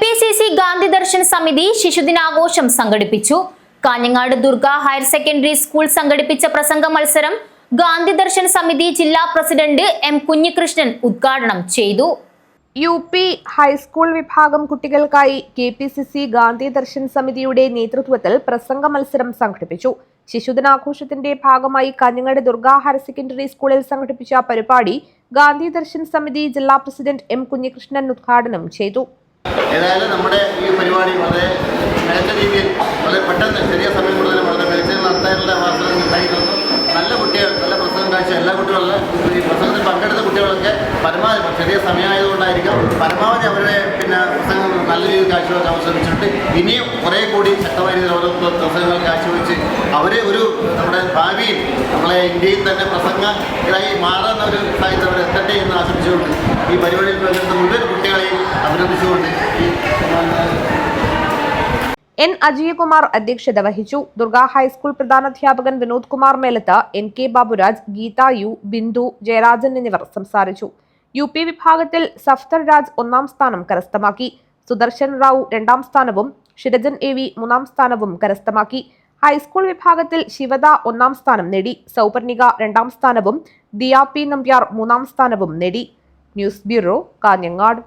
P C C Gandhi Darshan സമിതി ശിശുദിനാഘോഷം സംഘടിപ്പിച്ചു. Kanhangad Durga higher secondary school സംഘടിപ്പിച്ച പ്രസംഗ മത്സരം ഗാന്ധി ദർശൻ സമിതി ജില്ലാ പ്രസിഡന്റ് എം കുഞ്ഞികൃഷ്ണൻ ഉദ്ഘാടനം ചെയ്തു. യു പി ഹൈസ്കൂൾ വിഭാഗം കുട്ടികൾക്കായി K P C C Gandhi Darshan സമിതിയുടെ നേതൃത്വത്തിൽ പ്രസംഗ മത്സരം സംഘടിപ്പിച്ചു. ശിശുദിനാഘോഷത്തിന്റെ ഭാഗമായി കാഞ്ഞങ്ങാട് ദുർഗ ഹയർ സെക്കൻഡറി സ്കൂളിൽ സംഘടിപ്പിച്ച പരിപാടി ഗാന്ധി ദർശൻ സമിതി ജില്ലാ പ്രസിഡന്റ് എം കുഞ്ഞികൃഷ്ണൻ ഉദ്ഘാടനം ചെയ്തു. ഏതായാലും നമ്മുടെ ഈ പരിപാടി വളരെ മികച്ച രീതിയിൽ വളരെ പെട്ടെന്ന് ചെറിയ സമയം കൂടുതൽ വളരെ മികച്ച നടത്താനുള്ള അവസരം ഉണ്ടായിരുന്നു നല്ല കുട്ടികൾ നല്ല പ്രസംഗം കാഴ്ച എല്ലാ കുട്ടികളിലും ഈ പ്രസംഗത്തിൽ പങ്കെടുത്ത കുട്ടികളൊക്കെ പരമാവധി ചെറിയ സമയമായതുകൊണ്ടായിരിക്കും പരമാവധി അവരുടെ പിന്നെ പ്രസംഗം നല്ല രീതിയിൽ കാഴ്ചവെക്കാൻ ശ്രമിച്ചിട്ടുണ്ട്. ഇനിയും കുറേ കൂടി ശക്തമായ രീതിയിൽ ഓരോ പ്രസംഗങ്ങൾ കാഴ്ചവെച്ച് അവർ ഒരു നമ്മുടെ ഭാവിയിൽ നമ്മളെ ഇന്ത്യയിൽ തന്നെ പ്രസംഗമായി മാറുന്ന ഒരു സാഹചര്യം അവർ എത്തട്ടെ എന്ന് ആശംസിച്ചുകൊണ്ട് ഈ പരിപാടിയിൽ പങ്കെടുത്ത മുഴുവൻ എൻ. അജയകുമാർ അധ്യക്ഷത വഹിച്ചു. Durga high school പ്രധാനാധ്യാപകൻ Vinod Kumar Melath N. K. Baburaj Geetha U Bindu Jayarajan എന്നിവർ സംസാരിച്ചു. യു പി വിഭാഗത്തിൽ സഫ്തർ രാജ് ഒന്നാം സ്ഥാനം കരസ്ഥമാക്കി. സുദർശൻ റാവു രണ്ടാം സ്ഥാനവും ഷിരജൻ എ വി മൂന്നാം സ്ഥാനവും കരസ്ഥമാക്കി. ഹൈസ്കൂൾ വിഭാഗത്തിൽ ശിവദ ഒന്നാം സ്ഥാനം നേടി. സൗപർണിക രണ്ടാം സ്ഥാനവും ദിയ പി നമ്പ്യാർ മൂന്നാം സ്ഥാനവും നേടി. News bureau Kanhangad.